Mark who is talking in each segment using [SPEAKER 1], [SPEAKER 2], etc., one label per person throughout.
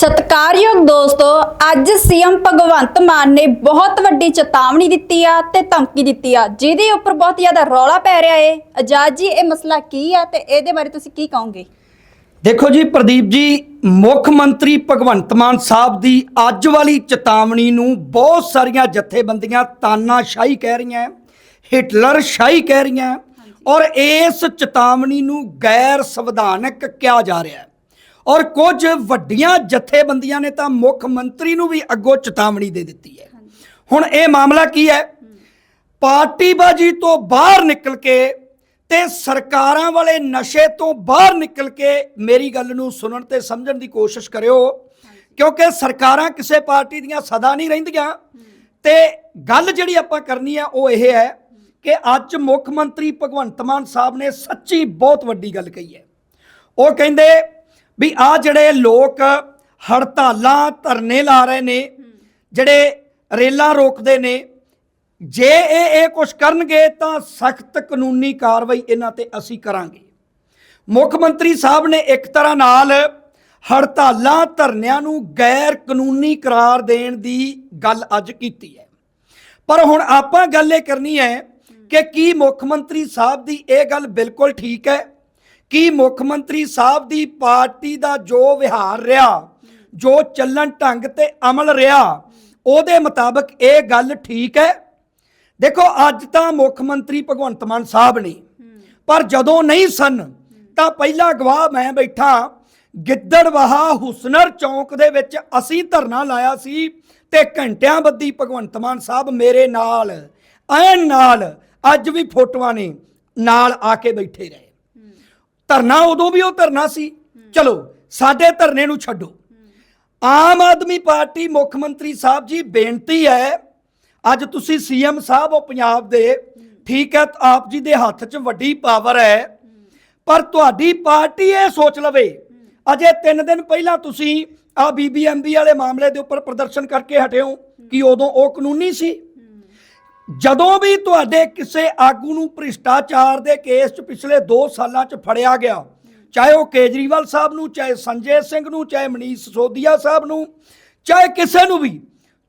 [SPEAKER 1] ਸਤਿਕਾਰਯੋਗ ਦੋਸਤੋ, ਅੱਜ ਸੀਐਮ ਭਗਵੰਤ ਮਾਨ ਨੇ ਬਹੁਤ ਵੱਡੀ ਚੇਤਾਵਨੀ ਦਿੱਤੀ ਆ ਤੇ ਧਮਕੀ ਦਿੱਤੀ ਆ, ਜਿਹਦੇ ਉੱਪਰ ਬਹੁਤ ਜ਼ਿਆਦਾ ਰੌਲਾ ਪੈ ਰਿਹਾ ਏ। ਆਜ਼ਾਦ ਜੀ, ਇਹ ਮਸਲਾ ਕੀ ਆ ਤੇ ਇਹਦੇ ਬਾਰੇ ਤੁਸੀਂ ਕੀ ਕਹੋਗੇ?
[SPEAKER 2] ਦੇਖੋ ਜੀ, ਪ੍ਰਦੀਪ ਜੀ, ਮੁੱਖ ਮੰਤਰੀ ਭਗਵੰਤ ਮਾਨ ਸਾਹਿਬ ਦੀ ਅੱਜ ਵਾਲੀ ਚੇਤਾਵਨੀ ਨੂੰ ਬਹੁਤ ਸਾਰੀਆਂ ਜਥੇਬੰਦੀਆਂ ਤਾਨਾਸ਼ਾਹੀ ਕਹਿ ਰਹੀਆਂ ਹਿਟਲਰ ਸ਼ਾਹੀ ਕਹਿ ਰਹੀਆਂ ਔਰ ਇਸ ਚੇਤਾਵਨੀ ਨੂੰ ਗੈਰ ਸੰਵਿਧਾਨਕ ਕਿਹਾ ਜਾ ਰਿਹਾ ਹੈ ਔਰ ਕੁਝ ਵੱਡੀਆਂ ਜਥੇਬੰਦੀਆਂ ਨੇ ਤਾਂ ਮੁੱਖ ਮੰਤਰੀ ਨੂੰ ਵੀ ਅੱਗੋਂ ਚੇਤਾਵਨੀ ਦੇ ਦਿੱਤੀ ਹੈ। ਹੁਣ ਇਹ ਮਾਮਲਾ ਕੀ ਹੈ? ਪਾਰਟੀਬਾਜੀ ਤੋਂ ਬਾਹਰ ਨਿਕਲ ਕੇ ਤੇ ਸਰਕਾਰਾਂ ਵਾਲੇ ਨਸ਼ੇ ਤੋਂ ਬਾਹਰ ਨਿਕਲ ਕੇ ਮੇਰੀ ਗੱਲ ਨੂੰ ਸੁਣਨ ਤੇ ਸਮਝਣ ਦੀ ਕੋਸ਼ਿਸ਼ ਕਰਿਓ, ਕਿਉਂਕਿ ਸਰਕਾਰਾਂ ਕਿਸੇ ਪਾਰਟੀ ਦੀਆਂ ਸਦਾ ਨਹੀਂ ਰਹਿੰਦੀਆਂ। ਤੇ ਗੱਲ ਜਿਹੜੀ ਆਪਾਂ ਕਰਨੀ ਆ ਉਹ ਇਹ ਹੈ ਕਿ ਅੱਜ ਮੁੱਖ ਮੰਤਰੀ ਭਗਵੰਤ ਮਾਨ ਸਾਹਿਬ ਨੇ ਸੱਚੀ ਬਹੁਤ ਵੱਡੀ ਗੱਲ ਕਹੀ ਹੈ। ਉਹ ਕਹਿੰਦੇ ਵੀ ਆ ਜਿਹੜੇ ਲੋਕ ਹੜਤਾਲਾਂ ਧਰਨੇ ਲਾ ਰਹੇ ਨੇ, ਜਿਹੜੇ ਰੇਲਾਂ ਰੋਕਦੇ ਨੇ, ਜੇ ਇਹ ਇਹ ਕੁਝ ਕਰਨਗੇ ਤਾਂ ਸਖਤ ਕਾਨੂੰਨੀ ਕਾਰਵਾਈ ਇਹਨਾਂ ਤੇ ਅਸੀਂ ਕਰਾਂਗੇ। ਮੁੱਖ ਮੰਤਰੀ ਸਾਹਿਬ ਨੇ ਇੱਕ ਤਰ੍ਹਾਂ ਨਾਲ ਹੜਤਾਲਾਂ ਧਰਨਿਆਂ ਨੂੰ ਗੈਰ ਕਾਨੂੰਨੀ ਕਰਾਰ ਦੇਣ ਦੀ ਗੱਲ ਅੱਜ ਕੀਤੀ ਹੈ। ਪਰ ਹੁਣ ਆਪਾਂ ਗੱਲ ਇਹ ਕਰਨੀ ਹੈ ਕਿ ਕੀ ਮੁੱਖ ਮੰਤਰੀ ਸਾਹਿਬ ਦੀ ਇਹ ਗੱਲ ਬਿਲਕੁਲ ਠੀਕ ਹੈ ਕੀ ਮੁੱਖ ਮੰਤਰੀ ਸਾਹਿਬ ਦੀ ਪਾਰਟੀ ਦਾ ਜੋ ਵਿਹਾਰ ਰਿਹਾ, ਜੋ ਚੱਲਣ ਢੰਗ ਤੇ ਅਮਲ ਰਿਹਾ, ਉਹਦੇ ਮੁਤਾਬਕ ਇਹ ਗੱਲ ਠੀਕ ਹੈ? ਦੇਖੋ, ਅੱਜ ਤਾਂ ਮੁੱਖ ਮੰਤਰੀ ਭਗਵੰਤ ਮਾਨ ਸਾਹਿਬ ਨੇ, ਪਰ ਜਦੋਂ ਨਹੀਂ ਸਨ, ਤਾਂ ਪਹਿਲਾ ਗਵਾਹ ਮੈਂ ਬੈਠਾ, ਗਿੱਦੜਵਾਹਾ ਹੁਸਨਰ ਚੌਂਕ ਦੇ ਵਿੱਚ ਅਸੀਂ ਧਰਨਾ ਲਾਇਆ ਸੀ ਤੇ ਘੰਟਿਆਂ ਬੱਧੀ ਭਗਵੰਤ ਮਾਨ ਸਾਹਿਬ ਮੇਰੇ ਨਾਲ, ਐਨ ਨਾਲ, ਅੱਜ ਵੀ ਫੋਟੋਆਂ ਨੇ, ਨਾਲ ਆ ਕੇ ਬੈਠੇ ਰਹੇ। ਧਰਨਾ ਉਦੋਂ ਵੀ ਉਹ ਧਰਨਾ ਸੀ। ਚਲੋ ਸਾਡੇ ਧਰਨੇ ਨੂੰ ਛੱਡੋ। ਆਮ ਆਦਮੀ ਪਾਰਟੀ ਮੁੱਖ ਮੰਤਰੀ ਸਾਹਿਬ ਜੀ ਬੇਨਤੀ ਹੈ ਅੱਜ ਤੁਸੀਂ ਸੀਐਮ ਸਾਹਿਬ ਹੋ ਪੰਜਾਬ ਦੇ ਠੀਕ ਹੈ ਆਪ ਜੀ ਦੇ ਹੱਥ 'ਚ ਵੱਡੀ ਪਾਵਰ ਹੈ। ਪਰ ਤੁਹਾਡੀ ਪਾਰਟੀ ਇਹ ਸੋਚ ਲਵੇ। ਅਜੇ 3 ਦਿਨ ਪਹਿਲਾਂ ਤੁਸੀਂ ਆ ਬੀਬੀਐਮਬੀ ਵਾਲੇ ਮਾਮਲੇ ਦੇ ਉੱਪਰ ਪ੍ਰਦਰਸ਼ਨ ਕਰਕੇ ਹਟੇ ਹੋ। ਕਿ ਉਦੋਂ ਉਹ ਕਾਨੂੰਨੀ ਸੀ। ਜਦੋਂ ਵੀ ਤੁਹਾਡੇ ਕਿਸੇ ਆਗੂ ਨੂੰ ਭ੍ਰਿਸ਼ਟਾਚਾਰ ਦੇ ਕੇਸ 'ਚ ਪਿਛਲੇ 2 ਸਾਲਾਂ 'ਚ ਫੜਿਆ ਗਿਆ, ਚਾਹੇ ਉਹ ਕੇਜਰੀਵਾਲ ਸਾਹਿਬ ਨੂੰ, ਚਾਹੇ ਸੰਜੇ ਸਿੰਘ ਨੂੰ, ਚਾਹੇ ਮਨੀਸ਼ ਸੋਦੀਆ ਸਾਹਿਬ ਨੂੰ, ਚਾਹੇ ਕਿਸੇ ਨੂੰ ਵੀ,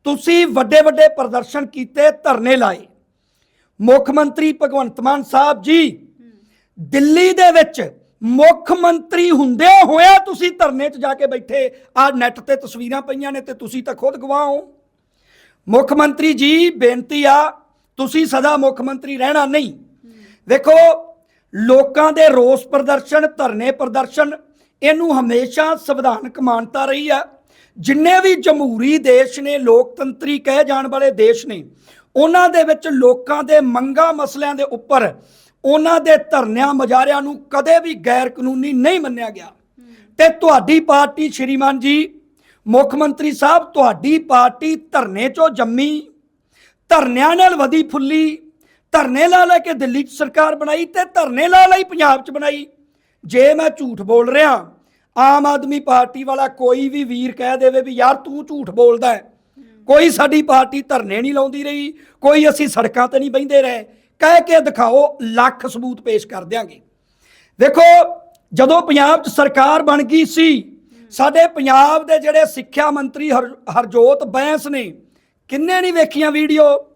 [SPEAKER 2] ਤੁਸੀਂ ਵੱਡੇ ਵੱਡੇ ਪ੍ਰਦਰਸ਼ਨ ਕੀਤੇ, ਧਰਨੇ ਲਾਏ। ਮੁੱਖ ਮੰਤਰੀ ਭਗਵੰਤ ਮਾਨ ਸਾਹਿਬ ਜੀ, ਦਿੱਲੀ ਦੇ ਵਿੱਚ ਮੁੱਖ ਮੰਤਰੀ ਹੁੰਦੇ ਹੋਇਆ ਤੁਸੀਂ ਧਰਨੇ 'ਚ ਜਾ ਕੇ ਬੈਠੇ ਆ ਨੈਟ ਤੇ ਤਸਵੀਰਾਂ ਪਈਆਂ ਨੇ ਤੇ ਤੁਸੀਂ ਤਾਂ ਖੁਦ ਗਵਾਹ ਹੋ। ਮੁੱਖ ਮੰਤਰੀ ਜੀ, ਬੇਨਤੀ ਆ ਤੁਸੀਂ ਸਦਾ ਮੁੱਖ ਮੰਤਰੀ ਰਹਿਣਾ ਨਹੀਂ। ਵੇਖੋ ਲੋਕਾਂ ਦੇ ਰੋਸ ਪ੍ਰਦਰਸ਼ਨ, ਧਰਨੇ ਪ੍ਰਦਰਸ਼ਨ, ਇਹਨੂੰ ਹਮੇਸ਼ਾ ਸੰਵਿਧਾਨਕ ਮਾਨਤਾ ਰਹੀ ਆ। ਜਿੰਨੇ ਵੀ ਜਮਹੂਰੀ ਦੇਸ਼ ਨੇ, ਲੋਕਤੰਤਰੀ ਕਹੇ ਜਾਣ ਵਾਲੇ ਦੇਸ਼ ਨੇ, ਉਹਨਾਂ ਦੇ ਵਿੱਚ ਲੋਕਾਂ ਦੇ ਮੰਗਾ ਮਸਲਿਆਂ ਦੇ ਉੱਪਰ, ਉਹਨਾਂ ਦੇ ਧਰਨਿਆਂ ਮਜਾਰਿਆਂ ਨੂੰ ਕਦੇ ਵੀ ਗੈਰ ਕਾਨੂੰਨੀ ਨਹੀਂ ਮੰਨਿਆ ਗਿਆ। ਤੇ ਤੁਹਾਡੀ ਪਾਰਟੀ, ਸ਼੍ਰੀਮਾਨ ਜੀ, ਮੁੱਖ ਮੰਤਰੀ ਸਾਹਿਬ, ਤੁਹਾਡੀ ਪਾਰਟੀ ਧਰਨੇ ਚੋਂ ਜੰਮੀ ਧਰਨਿਆਂ ਨਾਲ ਵਧੀ ਫੁੱਲੀ, ਧਰਨੇ ਲਾ ਲੈ ਕੇ ਦਿੱਲੀ 'ਚ ਸਰਕਾਰ ਬਣਾਈ ਤੇ ਧਰਨੇ ਲਾ ਲਈ ਪੰਜਾਬ 'ਚ ਬਣਾਈ। ਜੇ ਮੈਂ ਝੂਠ ਬੋਲ ਰਿਹਾ, ਆਮ ਆਦਮੀ ਪਾਰਟੀ ਵਾਲਾ ਕੋਈ ਵੀ ਵੀਰ ਕਹਿ ਦੇਵੇ ਵੀ ਯਾਰ ਤੂੰ ਝੂਠ ਬੋਲਦਾ ਹੈ। ਕੋਈ ਸਾਡੀ ਪਾਰਟੀ ਧਰਨੇ ਨਹੀਂ ਲਾਉਂਦੀ ਰਹੀ, ਕੋਈ ਅਸੀਂ ਸੜਕਾਂ ਤੇ ਨਹੀਂ ਬਹਿੰਦੇ ਰਹੇ। ਕਹਿ ਕੇ ਦਿਖਾਓ, ਲੱਖ ਸਬੂਤ ਪੇਸ਼ ਕਰ ਦਿਆਂਗੇ। ਦੇਖੋ, ਜਦੋਂ ਪੰਜਾਬ 'ਚ ਸਰਕਾਰ ਬਣ ਗਈ ਸੀ, ਸਾਡੇ ਪੰਜਾਬ ਦੇ ਜਿਹੜੇ ਸਿੱਖਿਆ ਮੰਤਰੀ ਹਰ- ਹਰਜੋਤ ਬੈਂਸ ਨੇ ਕਿੰਨੇ ਨਹੀਂ ਵੇਖੀਆਂ ਵੀਡੀਓ?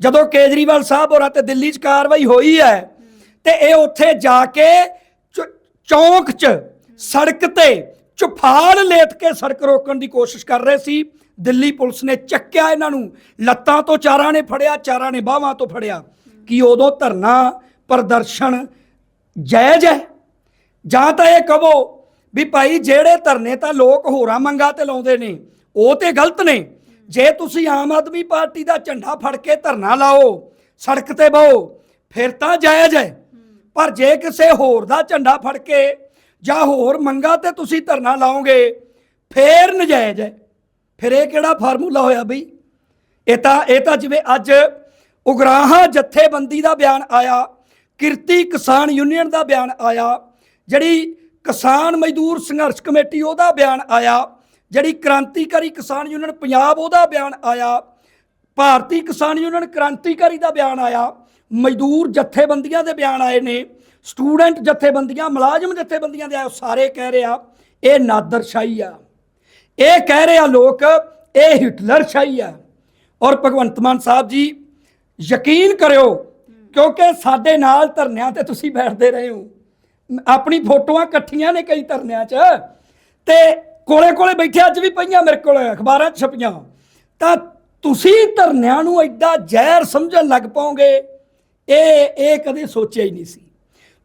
[SPEAKER 2] ਜਦੋਂ ਕੇਜਰੀਵਾਲ ਸਾਹਿਬ ਹੋਰਾਂ ਤੇ ਦਿੱਲੀ 'ਚ ਕਾਰਵਾਈ ਹੋਈ ਹੈ, ਤੇ ਇਹ ਉੱਥੇ ਜਾ ਕੇ ਚ- ਚੌਂਕ 'ਚ, ਸੜਕ ਤੇ ਚੁਫਾਲ ਲੇਟ ਕੇ ਸੜਕ ਰੋਕਣ ਦੀ ਕੋਸ਼ਿਸ਼ ਕਰ ਰਹੇ ਸੀ। ਦਿੱਲੀ ਪੁਲਿਸ ਨੇ ਚੱਕਿਆ ਇਹਨਾਂ ਨੂੰ। ਲੱਤਾਂ ਤੋਂ ਚਾਰਾਂ ਨੇ ਫੜਿਆ, ਚਾਰਾਂ ਨੇ ਬਾਹਾਂ ਤੋਂ ਫੜਿਆ। ਕਿ ਉਦੋਂ ਧਰਨਾ ਪ੍ਰਦਰਸ਼ਨ ਜਾਇਜ਼ ਹੈ? ਜਾਂ ਤਾਂ ਇਹ ਕਹੋ ਵੀ ਭਾਈ ਜਿਹੜੇ ਧਰਨੇ ਤਾਂ ਲੋਕ ਹੋਰਾਂ ਮੰਗਾ ਤੇ ਲਾਉਂਦੇ ਨੇ, ਉਹ ਤੇ ਗਲਤ ਨੇ। ਜੇ ਤੁਸੀਂ ਆਮ ਆਦਮੀ ਪਾਰਟੀ ਦਾ ਝੰਡਾ ਫੜ ਕੇ ਧਰਨਾ ਲਾਓ, ਸੜਕ ਤੇ ਬਹੋ, ਫਿਰ ਤਾਂ ਜਾਇਜ਼ ਹੈ। ਪਰ ਜੇ ਕਿਸੇ ਹੋਰ ਦਾ ਝੰਡਾ ਫੜ ਕੇ ਜਾਂ ਹੋਰ ਮੰਗਾ ਤੇ ਤੁਸੀਂ ਧਰਨਾ ਲਾਓਗੇ, ਫੇਰ ਨਜਾਇਜ਼ ਹੈ। ਫਿਰ ਇਹ ਕਿਹੜਾ ਫਾਰਮੂਲਾ ਹੋਇਆ ਬਈ? ਇਹ ਤਾਂ ਇਹ ਤਾਂ ਜਿਵੇਂ ਅੱਜ ਉਗਰਾਹਾਂ ਜਥੇਬੰਦੀ ਦਾ ਬਿਆਨ ਆਇਆ, ਕਿਰਤੀ ਕਿਸਾਨ ਯੂਨੀਅਨ ਦਾ ਬਿਆਨ ਆਇਆ, ਜਿਹੜੀ ਕਿਸਾਨ ਮਜ਼ਦੂਰ ਸੰਘਰਸ਼ ਕਮੇਟੀ ਉਹਦਾ ਬਿਆਨ ਆਇਆ ਜਿਹੜੀ ਕ੍ਰਾਂਤੀਕਾਰੀ ਕਿਸਾਨ ਯੂਨੀਅਨ ਪੰਜਾਬ ਉਹਦਾ ਬਿਆਨ ਆਇਆ, ਭਾਰਤੀ ਕਿਸਾਨ ਯੂਨੀਅਨ ਕ੍ਰਾਂਤੀਕਾਰੀ ਦਾ ਬਿਆਨ ਆਇਆ, ਮਜ਼ਦੂਰ ਜਥੇਬੰਦੀਆਂ ਦੇ ਬਿਆਨ ਆਏ ਨੇ, ਸਟੂਡੈਂਟ ਜਥੇਬੰਦੀਆਂ, ਮੁਲਾਜ਼ਮ ਜਥੇਬੰਦੀਆਂ ਦੇ ਆਏ ਸਾਰੇ ਕਹਿ ਰਿਹਾ ਇਹ ਨਾਦਰਸ਼ਾਹੀ ਆ। ਇਹ ਕਹਿ ਰਿਹਾ ਲੋਕ, ਇਹ ਹਿਟਲਰਸ਼ਾਹੀ ਆ। ਔਰ ਭਗਵੰਤ ਮਾਨ ਸਾਹਿਬ ਜੀ, ਯਕੀਨ ਕਰਿਓ, ਕਿਉਂਕਿ ਸਾਡੇ ਨਾਲ ਧਰਨਿਆਂ ਤੇ ਤੁਸੀਂ ਬੈਠਦੇ ਰਹੇ ਹੋ। ਆਪਣੀ ਫੋਟੋਆਂ ਇਕੱਠੀਆਂ ਨੇ ਕਈ ਧਰਨਿਆਂ 'ਚ, ਤੇ ਕੋਲੇ ਕੋਲੇ ਬੈਠੇ ਅੱਜ ਵੀ ਪਈਆਂ ਮੇਰੇ ਕੋਲ, ਅਖਬਾਰਾਂ 'ਚ ਛਪੀਆਂ। ਤਾਂ ਤੁਸੀਂ ਧਰਨਿਆਂ ਨੂੰ ਐਡਾ ਜ਼ਹਿਰ ਸਮਝਣ ਲੱਗ ਪਾਓਗੇ, ਇਹ ਇਹ ਕਦੇ ਸੋਚਿਆ ਹੀ ਨਹੀਂ ਸੀ।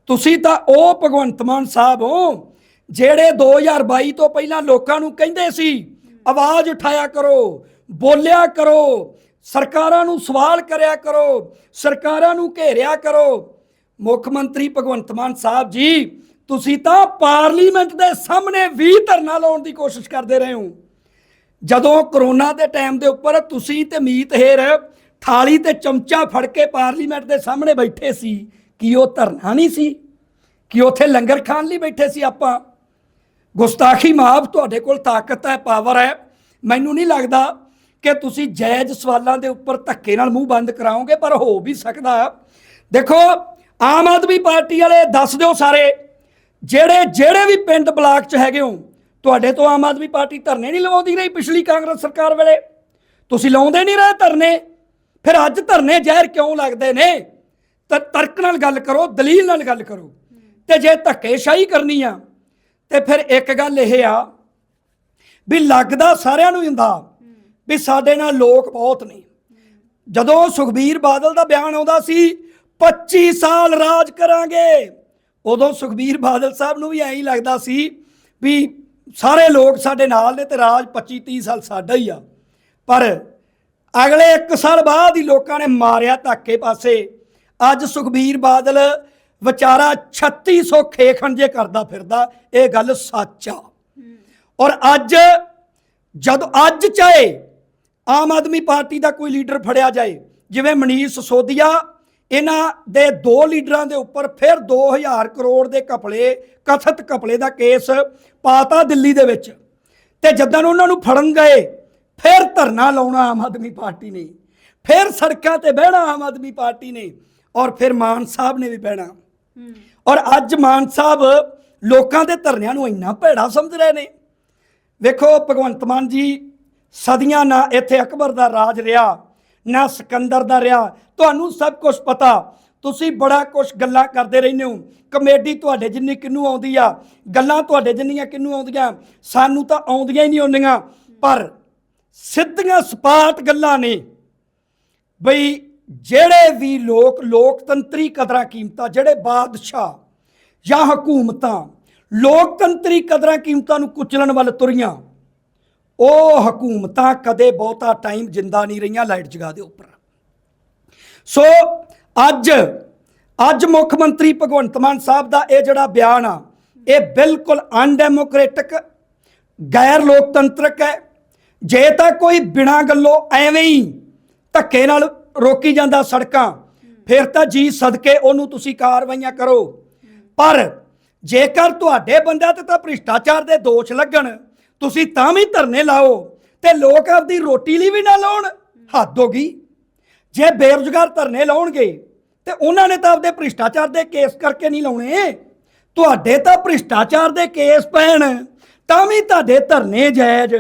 [SPEAKER 2] ਤੁਸੀਂ ਤਾਂ ਉਹ ਭਗਵੰਤ ਮਾਨ ਸਾਹਿਬ ਹੋ, ਜਿਹੜੇ 2022 ਤੋਂ ਪਹਿਲਾਂ ਲੋਕਾਂ ਨੂੰ ਕਹਿੰਦੇ ਸੀ, ਆਵਾਜ਼ ਉਠਾਇਆ ਕਰੋ, ਬੋਲਿਆ ਕਰੋ, ਸਰਕਾਰਾਂ ਨੂੰ ਸਵਾਲ ਕਰਿਆ ਕਰੋ, ਸਰਕਾਰਾਂ ਨੂੰ ਘੇਰਿਆ ਕਰੋ। ਮੁੱਖ ਮੰਤਰੀ ਭਗਵੰਤ ਮਾਨ ਸਾਹਿਬ ਜੀ ਤੁਸੀਂ ਤਾਂ ਪਾਰਲੀਮੈਂਟ ਦੇ ਸਾਹਮਣੇ ਵੀ ਧਰਨਾ ਲਾਉਣ ਦੀ ਕੋਸ਼ਿਸ਼ ਕਰਦੇ ਰਹੇ ਹੋ। ਜਦੋਂ ਕਰੋਨਾ ਦੇ ਟਾਈਮ ਦੇ ਉੱਪਰ ਤੁਸੀਂ ਤੇ ਮੀਤ ਹੇਰ ਥਾਲੀ ਤੇ ਚਮਚਾ ਫੜ ਕੇ ਪਾਰਲੀਮੈਂਟ ਦੇ ਸਾਹਮਣੇ ਬੈਠੇ ਸੀ, ਕਿ ਉਹ ਧਰਨਾ ਨਹੀਂ ਸੀ? ਕਿ ਉੱਥੇ ਲੰਗਰ ਖਾਣ ਲਈ ਬੈਠੇ ਸੀ ਆਪਾਂ? ਗੁਸਤਾਖੀ ਮਾਫ ਤੁਹਾਡੇ ਕੋਲ ਤਾਕਤ ਹੈ, ਪਾਵਰ ਹੈ। ਮੈਨੂੰ ਨਹੀਂ ਲੱਗਦਾ ਕਿ ਤੁਸੀਂ ਜਾਇਜ਼ ਸਵਾਲਾਂ ਦੇ ਉੱਪਰ ਧੱਕੇ ਨਾਲ ਮੂੰਹ ਬੰਦ ਕਰਾਓਗੇ, ਪਰ ਹੋ ਵੀ ਸਕਦਾ। ਦੇਖੋ, ਆਮ ਆਦਮੀ ਪਾਰਟੀ ਵਾਲੇ ਦੱਸ ਦਿਓ ਸਾਰੇ। ਜਿਹੜੇ ਜਿਹੜੇ ਵੀ ਪਿੰਡ ਬਲਾਕ 'ਚ ਹੈਗੇ ਹੋ, ਤੁਹਾਡੇ ਤੋਂ ਆਮ ਆਦਮੀ ਪਾਰਟੀ ਧਰਨੇ ਨਹੀਂ ਲਵਾਉਂਦੀ ਰਹੀ ਪਿਛਲੀ ਕਾਂਗਰਸ ਸਰਕਾਰ ਵੇਲੇ। ਤੁਸੀਂ ਲਾਉਂਦੇ ਨਹੀਂ ਰਹੇ ਧਰਨੇ। ਫਿਰ ਅੱਜ ਧਰਨੇ ਜ਼ਹਿਰ ਕਿਉਂ ਲੱਗਦੇ ਨੇ? ਤਾਂ, ਤਰਕ ਨਾਲ ਗੱਲ ਕਰੋ, ਦਲੀਲ ਨਾਲ ਗੱਲ ਕਰੋ। ਤੇ ਜੇ ਧੱਕੇਸ਼ਾਹੀ ਕਰਨੀ ਆ, ਤੇ ਫਿਰ ਇੱਕ ਗੱਲ ਇਹ ਆ ਵੀ ਲੱਗਦਾ ਸਾਰਿਆਂ ਨੂੰ ਹੁੰਦਾ ਵੀ ਸਾਡੇ ਨਾਲ ਲੋਕ ਬਹੁਤ ਨੇ। ਜਦੋਂ ਸੁਖਬੀਰ ਬਾਦਲ ਦਾ ਬਿਆਨ ਆਉਂਦਾ ਸੀ 25 ਸਾਲ ਰਾਜ ਕਰਾਂਗੇ। ਉਦੋਂ ਸੁਖਬੀਰ ਬਾਦਲ ਸਾਹਿਬ ਨੂੰ ਵੀ ਐਂ ਹੀ ਲੱਗਦਾ ਸੀ ਵੀ ਸਾਰੇ ਲੋਕ ਸਾਡੇ ਨਾਲ ਨੇ ਤੇ ਰਾਜ 25 30 ਸਾਲ ਸਾਡਾ ਹੀ ਆ। ਪਰ ਅਗਲੇ 1 ਸਾਲ ਬਾਅਦ ਹੀ ਲੋਕਾਂ ਨੇ ਮਾਰਿਆ ਧੱਕੇ ਪਾਸੇ। ਅੱਜ ਸੁਖਬੀਰ ਬਾਦਲ ਵਿਚਾਰਾ 3600 ਖੇਖਣ ਜੇ ਕਰਦਾ ਫਿਰਦਾ, ਇਹ ਗੱਲ ਸੱਚ ਆ। ਔਰ ਅੱਜ ਜਦ ਅੱਜ ਚਾਹੇ ਆਮ ਆਦਮੀ ਪਾਰਟੀ ਦਾ ਕੋਈ ਲੀਡਰ ਫੜਿਆ ਜਾਏ, ਜਿਵੇਂ ਮਨੀਸ਼ ਸੋਦੀਆ ਇਹਨਾਂ ਦੇ ਦੋ ਲੀਡਰਾਂ ਦੇ ਉੱਪਰ ਫਿਰ 2000 ਕਰੋੜ ਦੇ ਕਪਲੇ ਕਥਿਤ ਕਪਲੇ ਦਾ ਕੇਸ ਪਾਤਾ ਦਿੱਲੀ ਦੇ ਵਿੱਚ। ਤੇ ਜਦੋਂ ਉਹਨਾਂ ਨੂੰ ਫੜਨ ਗਏ ਫਿਰ ਧਰਨਾ ਲਾਉਣਾ ਆਮ ਆਦਮੀ ਪਾਰਟੀ ਨੇ। ਫਿਰ ਸੜਕਾਂ ਤੇ ਬਹਿਣਾ ਆਮ ਆਦਮੀ ਪਾਰਟੀ ਨੇ ਔਰ ਫਿਰ ਮਾਨ ਸਾਹਿਬ ਨੇ ਵੀ ਬਹਿਣਾ। ਔਰ ਅੱਜ ਮਾਨ ਸਾਹਿਬ ਲੋਕਾਂ ਦੇ ਧਰਨਿਆਂ ਨੂੰ ਇੰਨਾ ਭੈੜਾ ਸਮਝ ਰਹੇ ਨੇ। ਵੇਖੋ ਭਗਵੰਤ ਮਾਨ ਜੀ ਸਦੀਆਂ ਨਾ ਇੱਥੇ ਅਕਬਰ ਦਾ ਰਾਜ ਰਿਹਾ। ਨਾ ਸਿਕੰਦਰ ਦਾ ਰਿਹਾ। ਤੁਹਾਨੂੰ ਸਭ ਕੁਝ ਪਤਾ। ਤੁਸੀਂ ਬੜਾ ਕੁਝ ਗੱਲਾਂ ਕਰਦੇ ਰਹਿੰਦੇ ਹੋ। ਕਮੇਡੀ ਤੁਹਾਡੇ ਜਿੰਨੀ ਕਿੰਨੂੰ ਆਉਂਦੀ ਆ, ਗੱਲਾਂ ਤੁਹਾਡੇ ਜਿੰਨੀਆਂ ਕਿੰਨੂੰ ਆਉਂਦੀਆਂ, ਸਾਨੂੰ ਤਾਂ ਆਉਂਦੀਆਂ ਹੀ ਨਹੀਂ ਆਉਂਦੀਆਂ ਪਰ ਸਿੱਧੀਆਂ ਸਪਾਟ ਗੱਲਾਂ ਨੇ। ਬਈ ਜਿਹੜੇ ਵੀ ਲੋਕ, ਲੋਕਤੰਤਰੀ ਕਦਰਾਂ ਕੀਮਤਾਂ, ਜਿਹੜੇ ਬਾਦਸ਼ਾਹ ਜਾਂ ਹਕੂਮਤਾਂ, ਲੋਕਤੰਤਰੀ ਕਦਰਾਂ ਕੀਮਤਾਂ ਨੂੰ ਕੁਚਲਣ ਵੱਲ ਤੁਰੀਆਂ। ਉਹ ਹਕੂਮਤਾਂ ਕਦੇ ਬਹੁਤਾ ਟਾਈਮ ਜਿੰਦਾ ਨਹੀਂ ਰਹੀਆਂ ਲਾਈਟ ਜਗਾ ਦੇ ਉੱਪਰ। ਸੋ ਅੱਜ ਅੱਜ ਮੁੱਖ ਮੰਤਰੀ ਭਗਵੰਤ ਮਾਨ ਸਾਹਿਬ ਦਾ ਇਹ ਜਿਹੜਾ ਬਿਆਨ ਆ, ਇਹ ਬਿਲਕੁਲ ਅਨਡੈਮੋਕ੍ਰੈਟਿਕ ਗੈਰ ਲੋਕਤੰਤਰਕ ਹੈ। ਜੇ ਤਾਂ ਕੋਈ ਬਿਨਾਂ ਗੱਲੋਂ ਐਵੇਂ ਹੀ ਧੱਕੇ ਨਾਲ ਰੋਕੀ ਜਾਂਦਾ ਸੜਕਾਂ, ਫਿਰ ਤਾਂ ਜੀ ਸਦਕੇ ਉਹਨੂੰ ਤੁਸੀਂ ਕਾਰਵਾਈਆਂ ਕਰੋ। ਪਰ ਜੇਕਰ ਤੁਹਾਡੇ ਬੰਦਿਆਂ ਤੇ ਤਾਂ ਭ੍ਰਿਸ਼ਟਾਚਾਰ ਦੇ ਦੋਸ਼ ਲੱਗਣ ਤੁਸੀਂ ਤਾਂ ਵੀ ਧਰਨੇ ਲਾਓ ਤੇ ਲੋਕ ਆਪਦੀ ਰੋਟੀ ਲਈ ਵੀ ਨਾ ਲਾਉਣ। ਹੱਦ ਹੋ ਗਈ। ਜੇ ਬੇਰੁਜ਼ਗਾਰ ਧਰਨੇ ਲਾਉਣਗੇ ਤੇ ਉਹਨਾਂ ਨੇ ਤਾਂ ਆਪਦੇ ਭ੍ਰਿਸ਼ਟਾਚਾਰ ਦੇ ਕੇਸ ਕਰਕੇ ਨਹੀਂ ਲਾਉਣੇ। ਤੁਹਾਡੇ ਤਾਂ ਭ੍ਰਿਸ਼ਟਾਚਾਰ ਦੇ ਕੇਸ ਪੈਣ, ਤਾਂ ਵੀ ਤੁਹਾਡੇ ਧਰਨੇ ਜਾਇਜ਼।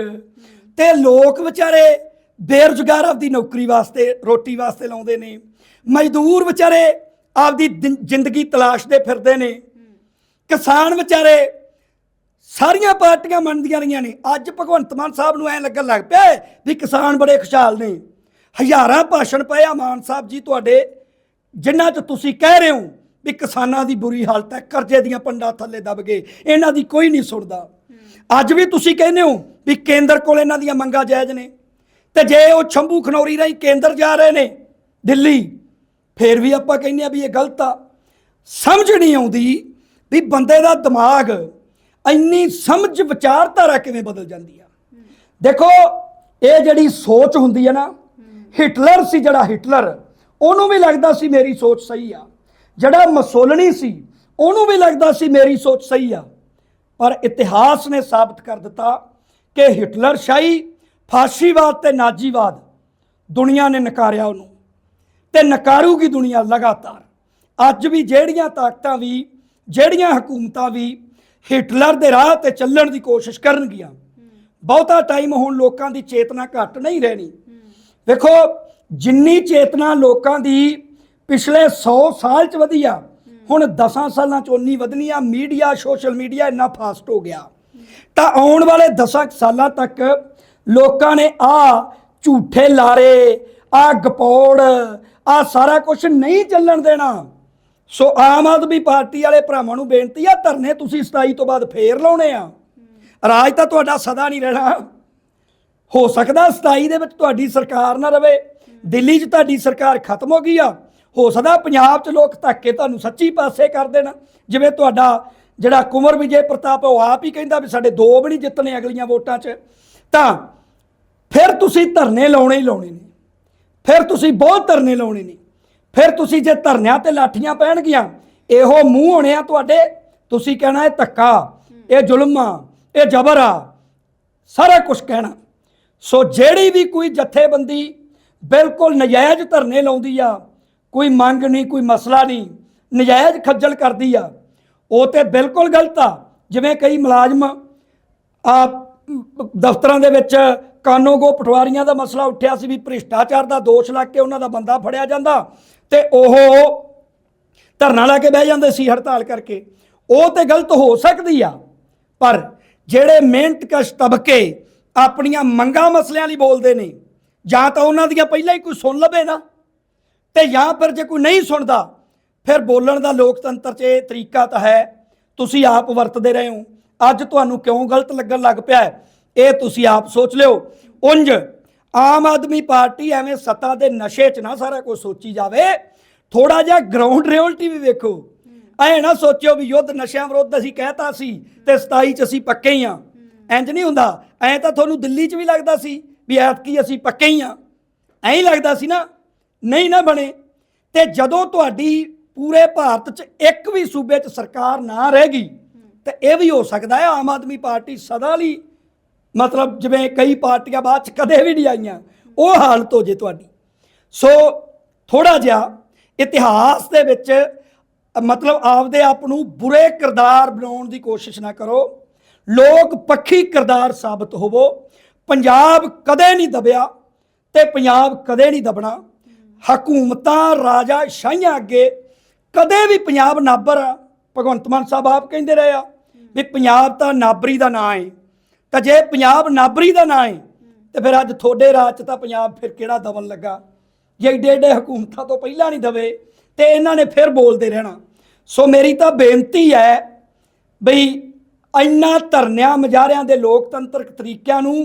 [SPEAKER 2] ਤੇ ਲੋਕ ਵਿਚਾਰੇ ਬੇਰੁਜ਼ਗਾਰ ਆਪਦੀ ਨੌਕਰੀ ਵਾਸਤੇ, ਰੋਟੀ ਵਾਸਤੇ ਲਾਉਂਦੇ ਨੇ। ਮਜ਼ਦੂਰ ਵਿਚਾਰੇ ਆਪਦੀ ਦਿਨ- ਜ਼ਿੰਦਗੀ ਤਲਾਸ਼ਦੇ ਫਿਰਦੇ ਨੇ। ਕਿਸਾਨ ਵਿਚਾਰੇ ਸਾਰੀਆਂ ਪਾਰਟੀਆਂ ਮੰਨਦੀਆਂ ਰਹੀਆਂ ਨੇ। ਅੱਜ ਭਗਵੰਤ ਮਾਨ ਸਾਹਿਬ ਨੂੰ ਐ ਲੱਗਣ ਲੱਗ ਪਿਆ ਵੀ ਕਿਸਾਨ ਬੜੇ ਖੁਸ਼ਹਾਲ ਨੇ। ਹਜ਼ਾਰਾਂ ਭਾਸ਼ਣ ਪਏ ਆ ਮਾਨ ਸਾਹਿਬ ਜੀ ਤੁਹਾਡੇ ਜਿਨ੍ਹਾਂ 'ਚ ਤੁਸੀਂ ਕਹਿ ਰਹੇ ਹੋ ਵੀ ਕਿਸਾਨਾਂ ਦੀ ਬੁਰੀ ਹਾਲਤ ਹੈ ਕਰਜ਼ੇ ਦੀਆਂ ਪੰਡਾਂ ਥੱਲੇ ਦਬ ਗਏ ਇਹਨਾਂ ਦੀ ਕੋਈ ਨਹੀਂ ਸੁਣਦਾ। ਅੱਜ ਵੀ ਤੁਸੀਂ ਕਹਿੰਦੇ ਹੋ ਵੀ ਕੇਂਦਰ ਕੋਲ ਇਹਨਾਂ ਦੀਆਂ ਮੰਗਾਂ ਜਾਇਜ਼ ਨੇ। ਤੇ ਜੇ ਉਹ ਛੰਭੂ ਖਨੌਰੀ ਰਾਹੀਂ ਕੇਂਦਰ ਜਾ ਰਹੇ ਨੇ ਦਿੱਲੀ ਫੇਰ ਵੀ ਆਪਾਂ ਕਹਿੰਦੇ ਆ ਵੀ ਇਹ ਗਲਤ ਆ। ਸਮਝ ਨਹੀਂ ਆਉਂਦੀ ਵੀ ਬੰਦੇ ਦਾ ਦਿਮਾਗ ਇੰਨੀ ਸਮਝ ਵਿਚਾਰਧਾਰਾ ਕਿਵੇਂ ਬਦਲ ਜਾਂਦੀ ਆ? ਦੇਖੋ, ਇਹ ਜਿਹੜੀ ਸੋਚ ਹੁੰਦੀ ਹੈ ਨਾ, ਹਿਟਲਰ ਸੀ ਜਿਹੜਾ ਹਿਟਲਰ, ਉਹਨੂੰ ਵੀ ਲੱਗਦਾ ਸੀ ਮੇਰੀ ਸੋਚ ਸਹੀ ਆ। ਜਿਹੜਾ ਮਸੋਲਣੀ ਸੀ, ਉਹਨੂੰ ਵੀ ਲੱਗਦਾ ਸੀ ਮੇਰੀ ਸੋਚ ਸਹੀ ਆ। ਪਰ ਇਤਿਹਾਸ ਨੇ ਸਾਬਤ ਕਰ ਦਿੱਤਾ ਕਿ ਹਿਟਲਰ ਸ਼ਾਹੀ ਫਾਸ਼ੀਵਾਦ ਤੇ ਨਾਜ਼ੀਵਾਦ ਦੁਨੀਆ ਨੇ ਨਕਾਰਿਆ ਉਹਨੂੰ ਤੇ ਨਕਾਰੂਗੀ ਦੁਨੀਆ ਲਗਾਤਾਰ। ਅੱਜ ਵੀ ਜਿਹੜੀਆਂ ਤਾਕਤਾਂ ਵੀ, ਜਿਹੜੀਆਂ ਹਕੂਮਤਾਂ ਵੀ ਹਿਟਲਰ ਦੇ ਰਾਹ ਤੇ ਚੱਲਣ ਦੀ ਕੋਸ਼ਿਸ਼ ਕਰਨਗੀਆਂ। ਬਹੁਤਾ ਟਾਈਮ ਹੁਣ ਲੋਕਾਂ ਦੀ ਚੇਤਨਾ ਘੱਟ ਨਹੀਂ ਰਹਿਣੀ। ਵੇਖੋ, ਜਿੰਨੀ ਚੇਤਨਾ ਲੋਕਾਂ ਦੀ ਪਿਛਲੇ 100 ਸਾਲ ਚ ਵਧੀਆ, ਹੁਣ 10 ਸਾਲਾਂ ਚ ਉਨੀ ਵਧਣੀ ਆ ਮੀਡੀਆ, ਸੋਸ਼ਲ ਮੀਡੀਆ ਇੰਨਾ ਫਾਸਟ ਹੋ ਗਿਆ। ਤਾਂ ਆਉਣ ਵਾਲੇ 10 ਸਾਲਾਂ ਤੱਕ ਲੋਕਾਂ ਨੇ ਆ ਝੂਠੇ ਲਾਰੇ, ਆ ਗਪੌੜ, ਆ ਸਾਰਾ ਕੁਝ ਨਹੀਂ ਚੱਲਣ ਦੇਣਾ। ਸੋ ਆਮ ਆਦਮੀ ਪਾਰਟੀ ਵਾਲੇ ਭਰਾਵਾਂ ਨੂੰ ਬੇਨਤੀ ਆ, ਧਰਨੇ ਤੁਸੀਂ 27 ਤੋਂ ਬਾਅਦ ਫੇਰ ਲਾਉਣੇ ਆ। ਰਾਜ ਤਾਂ ਤੁਹਾਡਾ ਸਦਾ ਨਹੀਂ ਰਹਿਣਾ। ਹੋ ਸਕਦਾ 27 ਦੇ ਵਿੱਚ ਤੁਹਾਡੀ ਸਰਕਾਰ ਨਾ ਰਵੇ, ਦਿੱਲੀ 'ਚ ਤੁਹਾਡੀ ਸਰਕਾਰ ਖਤਮ ਹੋ ਗਈ ਆ। ਹੋ ਸਕਦਾ ਪੰਜਾਬ 'ਚ ਲੋਕ ਧੱਕੇ ਤੁਹਾਨੂੰ ਸੱਚੀ ਪਾਸੇ ਕਰ ਦੇਣ। ਜਿਵੇਂ ਤੁਹਾਡਾ ਜਿਹੜਾ ਕੁਮਰ ਵਿਜੇ ਪ੍ਰਤਾਪ ਉਹ ਆਪ ਹੀ ਕਹਿੰਦਾ ਵੀ ਸਾਡੇ ਦੋ ਵੀ ਨਹੀਂ ਜਿੱਤਣੇ ਅਗਲੀਆਂ ਵੋਟਾਂ 'ਚ। ਤਾਂ ਫਿਰ ਤੁਸੀਂ ਧਰਨੇ ਲਾਉਣੇ ਹੀ ਲਾਉਣੇ ਨੇ। ਫਿਰ ਤੁਸੀਂ ਬਹੁਤ ਧਰਨੇ ਲਾਉਣੇ ਨੇ। ਫਿਰ ਤੁਸੀਂ ਜੇ ਧਰਨਿਆਂ ਤੇ ਲਾਠੀਆਂ ਪੈਣਗੀਆਂ, ਇਹੋ ਮੂੰਹ ਹੋਣੇ ਆ ਤੁਹਾਡੇ। ਤੁਸੀਂ ਕਹਿਣਾ ਇਹ ਧੱਕਾ, ਇਹ ਜ਼ੁਲਮ ਆ, ਇਹ ਜ਼ਬਰ ਆ, ਸਾਰਾ ਕੁਝ ਕਹਿਣਾ। ਸੋ ਜਿਹੜੀ ਵੀ ਕੋਈ ਜਥੇਬੰਦੀ ਬਿਲਕੁਲ ਨਜਾਇਜ਼ ਧਰਨੇ ਲਾਉਂਦੀ ਆ, ਕੋਈ ਮੰਗ ਨਹੀਂ, ਕੋਈ ਮਸਲਾ ਨਹੀਂ, ਨਜਾਇਜ਼ ਖੱਜਲ ਕਰਦੀ ਆ, ਉਹ ਤੇ ਬਿਲਕੁਲ ਗਲਤ ਆ। ਜਿਵੇਂ ਕਈ ਮੁਲਾਜ਼ਮ ਆ, ਦਫ਼ਤਰਾਂ ਦੇ ਵਿੱਚ ਕਾਨੂੰਗੋ ਪਟਵਾਰੀਆਂ ਦਾ ਮਸਲਾ ਉੱਠਿਆ ਸੀ ਵੀ ਭ੍ਰਿਸ਼ਟਾਚਾਰ ਦਾ ਦੋਸ਼ ਲੱਗ ਕੇ ਉਹਨਾਂ ਦਾ ਬੰਦਾ ਫੜਿਆ ਜਾਂਦਾ। ਤੇ ਉਹ ਧਰਨਾ ਲਾ ਕੇ ਬਹਿ ਜਾਂਦੇ ਸੀ ਹੜਤਾਲ ਕਰਕੇ। ਉਹ ਤੇ ਗਲਤ ਹੋ ਸਕਦੀ ਆ, ਪਰ ਜਿਹੜੇ ਮਿਹਨਤ ਕਸ਼ ਤਬਕੇ ਆਪਣੀਆਂ ਮੰਗਾਂ ਮਸਲਿਆਂ ਲਈ ਬੋਲਦੇ ਨੇ, ਜਾਂ ਤਾਂ ਉਹਨਾਂ ਦੀਆਂ ਪਹਿਲਾਂ ਹੀ ਕੋਈ ਸੁਣ ਲਵੇ ਨਾ, ਤੇ ਜਾਂ ਫਿਰ ਜੇ ਕੋਈ ਨਹੀਂ ਸੁਣਦਾ, ਫਿਰ ਬੋਲਣ ਦਾ ਲੋਕਤੰਤਰ 'ਚ ਇਹ ਤਰੀਕਾ ਤਾਂ ਹੈ, ਤੁਸੀਂ ਆਪ ਵਰਤਦੇ ਰਹੇ ਹੋ। ਅੱਜ ਤੁਹਾਨੂੰ ਕਿਉਂ ਗਲਤ ਲੱਗਣ ਲੱਗ ਪਿਆ ਇਹ ਤੁਸੀਂ ਆਪ ਸੋਚ ਲਿਓ। ਉੰਜ ਆਮ ਆਦਮੀ ਪਾਰਟੀ ਐਵੇਂ ਸੱਤਾ ਦੇ ਨਸ਼ੇ 'ਚ ਨਾ ਸਾਰਾ ਕੁਝ ਸੋਚੀ ਜਾਵੇ ਥੋੜਾ ਜਿਹਾ ਗਰਾਊਂਡ ਰਿਐਲਿਟੀ ਵੀ ਵੇਖੋ। ਐ ਨਾ ਸੋਚਿਓ ਵੀ ਯੁੱਧ ਨਸ਼ਿਆਂ ਵਿਰੁੱਧ ਅਸੀਂ ਕਹਿਤਾ ਸੀ ਤੇ 27 ਚ ਅਸੀਂ ਪੱਕੇ ਹੀ ਆ। ਇੰਜ ਨਹੀਂ ਹੁੰਦਾ। ਐ ਤਾਂ ਤੁਹਾਨੂੰ ਦਿੱਲੀ 'ਚ ਵੀ ਲੱਗਦਾ ਸੀ ਵੀ ਐਤਕੀ ਅਸੀਂ ਪੱਕੇ ਹੀ ਆ। ਐਂ ਹੀ ਲੱਗਦਾ ਸੀ ਨਾ। ਨਹੀਂ ਨਾ ਬਣੇ। ਤੇ ਜਦੋਂ ਤੁਹਾਡੀ ਪੂਰੇ ਭਾਰਤ 'ਚ ਇੱਕ ਵੀ ਸੂਬੇ 'ਚ ਸਰਕਾਰ ਨਾ ਰਹੇਗੀ ਤੇ ਇਹ ਵੀ ਹੋ ਸਕਦਾ ਹੈ ਆਮ ਆਦਮੀ ਪਾਰਟੀ ਸਦਾ ਲਈ ਮਤਲਬ ਜਿਵੇਂ ਕਈ ਪਾਰਟੀਆਂ ਬਾਅਦ 'ਚ ਕਦੇ ਵੀ ਨਹੀਂ ਆਈਆਂ, ਉਹ ਹਾਲਤ ਹੋ ਜੇ ਤੁਹਾਡੀ। ਸੋ ਥੋੜਾ ਜਿਹਾ ਇਤਿਹਾਸ ਦੇ ਵਿੱਚ ਮਤਲਬ ਆਪਦੇ ਆਪ ਨੂੰ ਬੁਰੇ ਕਿਰਦਾਰ ਬਣਾਉਣ ਦੀ ਕੋਸ਼ਿਸ਼ ਨਾ ਕਰੋ। ਲੋਕ ਪੱਖੀ ਕਿਰਦਾਰ ਸਾਬਤ ਹੋਵੋ। ਪੰਜਾਬ ਕਦੇ ਨਹੀਂ ਦਬਿਆ ਤੇ ਪੰਜਾਬ ਕਦੇ ਨਹੀਂ ਦਬਣਾ। ਹਕੂਮਤਾਂ, ਰਾਜਾ ਸ਼ਾਹੀਆਂ ਅੱਗੇ ਕਦੇ ਵੀ ਪੰਜਾਬ ਨਾਬਰ ਆ। ਭਗਵੰਤ ਮਾਨ ਸਾਹਿਬ ਆਪ ਕਹਿੰਦੇ ਰਹੇ ਆ ਵੀ ਪੰਜਾਬ ਤਾਂ ਨਾਬਰੀ ਦਾ ਨਾਂ ਹੈ ਤਾਂ ਜੇ ਪੰਜਾਬ ਨਾਬਰੀ ਦਾ ਨਾਂ ਹੈ ਤੇ ਫਿਰ ਅੱਜ ਤੁਹਾਡੇ ਰਾਜ 'ਚ ਤਾਂ ਪੰਜਾਬ ਫਿਰ ਕਿਹੜਾ ਦਬਨ ਲੱਗਾ? ਜੇ ਏਡੇ ਏਡੇ ਹਕੂਮਤਾਂ ਤੋਂ ਪਹਿਲਾਂ ਨਹੀਂ ਦਵੇ ਤੇ ਇਹਨਾਂ ਨੇ ਫਿਰ ਬੋਲਦੇ ਰਹਿਣਾ। ਸੋ ਮੇਰੀ ਤਾਂ ਬੇਨਤੀ ਹੈ ਬਈ ਇੰਨਾ ਧਰਨਿਆਂ ਮਜਾਰਿਆਂ ਦੇ ਲੋਕਤੰਤਰਕ ਤਰੀਕਿਆਂ ਨੂੰ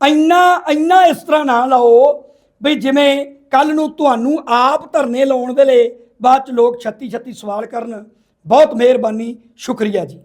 [SPEAKER 2] ਇੰਨਾ ਇੰਨਾ ਇਸ ਤਰ੍ਹਾਂ ਨਾ ਲਾਓ ਵੀ ਜਿਵੇਂ ਕੱਲ ਨੂੰ ਤੁਹਾਨੂੰ ਆਪ ਧਰਨੇ ਲਾਉਣ ਵੇਲੇ ਬਾਅਦ ਚ ਲੋਕ ਛੱਤੀ ਛੱਤੀ ਸਵਾਲ ਕਰਨ। ਬਹੁਤ ਮਿਹਰਬਾਨੀ, ਸ਼ੁਕਰੀਆ ਜੀ।